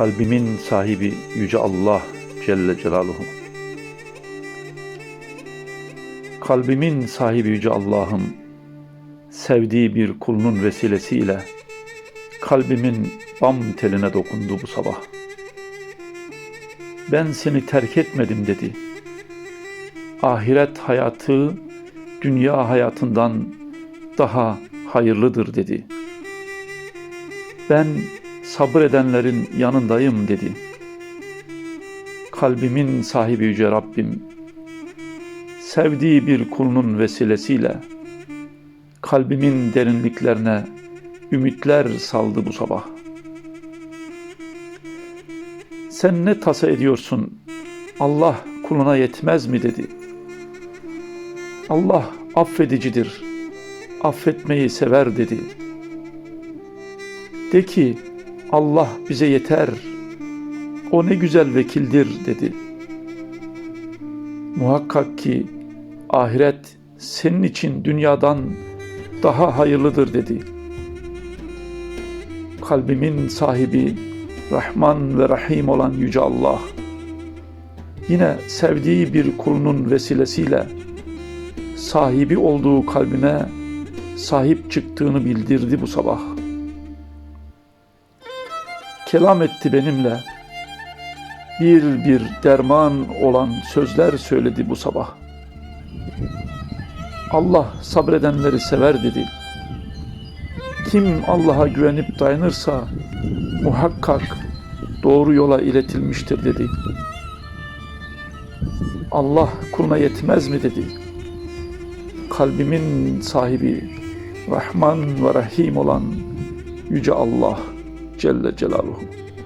Kalbimin sahibi Yüce Allah Celle Celaluhu. Kalbimin sahibi Yüce Allah'ım, sevdiği bir kulunun vesilesiyle kalbimin bam teline dokundu bu sabah. Ben seni terk etmedim dedi. Ahiret hayatı dünya hayatından daha hayırlıdır dedi. Ben sabredenlerin yanındayım dedi. Kalbimin sahibi Yüce Rabbim, sevdiği bir kulunun vesilesiyle kalbimin derinliklerine ümitler saldı bu sabah. Sen ne tasa ediyorsun? Allah kuluna yetmez mi dedi. Allah affedicidir, affetmeyi sever dedi. De ki Allah bize yeter, o ne güzel vekildir dedi. Muhakkak ki ahiret senin için dünyadan daha hayırlıdır dedi. Kalbimin sahibi Rahman ve Rahim olan Yüce Allah yine sevdiği bir kulunun vesilesiyle sahibi olduğu kalbine sahip çıktığını bildirdi bu sabah. Kelam etti benimle. Bir bir derman olan sözler söyledi bu sabah. Allah sabredenleri sever dedi. Kim Allah'a güvenip dayanırsa muhakkak doğru yola iletilmiştir dedi. Allah kuluna yetmez mi dedi. Kalbimin sahibi Rahman ve Rahim olan Yüce Allah Celle Celaluhu.